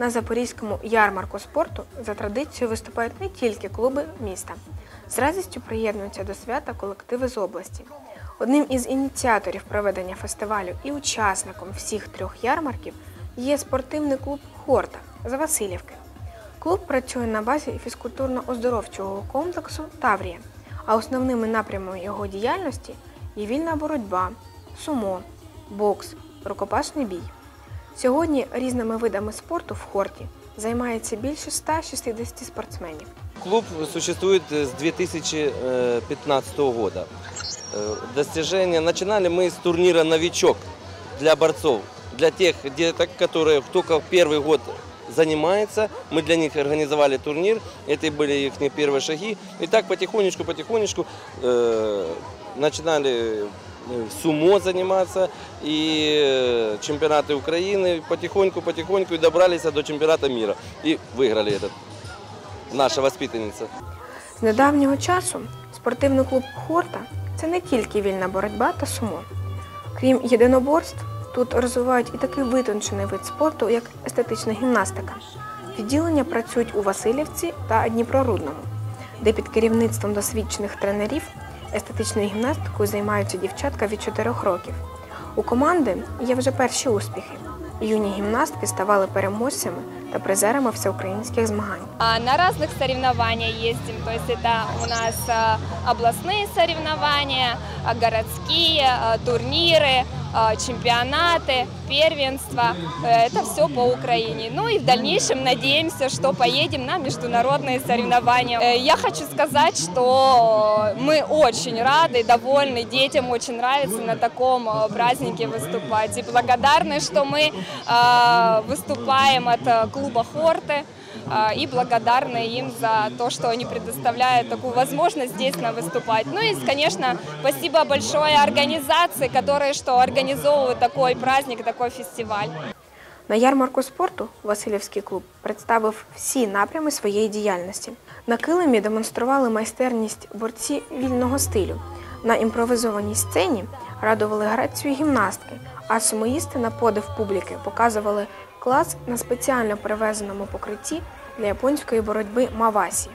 На Запорізькому ярмарку спорту за традицією виступають не тільки клуби міста. З радістю приєднуються до свята колективи з області. Одним із ініціаторів проведення фестивалю і учасником всіх трьох ярмарків є спортивний клуб Хорта з Васильівки. Клуб працює на базі фізкультурно-оздоровчого комплексу Таврія, а основними напрямами його діяльності є вільна боротьба, сумо, бокс, рукопашний бій. Сьогодні різними видами спорту в хорті займається більше 160 спортсменів. Клуб существует э, с 2015 года. Э, Достижения начинали мы с турнира «Новичок» для борцов. Для тех деток, которые только в первый год занимаются, мы для них организовали турнир. Это были их первые шаги. И так потихонечку, потихонечку э, начинали э, сумо заниматься и э, чемпионаты Украины. Потихоньку, потихоньку и добрались до чемпионата мира. И выиграли этот. Наша воспитанница. З недавнього часу спортивний клуб Хорта це не тільки вільна боротьба та сумо. Крім єдиноборств, тут розвивають і такий витончений вид спорту, як естетична гімнастика. Відділення працюють у Васильівці та Дніпрорудному, де під керівництвом досвідчених тренерів естетичною гімнастикою займаються дівчатка від 4 років. У команди є вже перші успіхи. Юні гімнастки ставали переможцями та призерами всеукраїнських змагань. А, На разных соревнованиях ездим, то есть это у нас а, областные соревнования, а, городские, а, турниры, а, чемпионаты, первенства. Э, Это все по Украине. Ну и в дальнейшем надеемся, что поедем на международные соревнования. Э, Я хочу сказать, что мы очень рады, довольны, детям очень нравится на таком э, празднике выступать. И благодарны, что мы э, выступаем от э, клуба Хорты. А, и благодарны им за то, что они предоставляют такую возможность здесь нам выступать. Ну и, конечно, спасибо большое организации, которые что организовывают такой праздник, такой фестиваль. На ярмарку спорту Васильівський клуб представив всі напрями своєї діяльності. На килимі демонстрували майстерність борці вільного стилю. На імпровізованій сцені радували грацію гімнастки, а сумоїсти на подив публіки показували клас на спеціально привезеному покритті для японської боротьби Мавасі.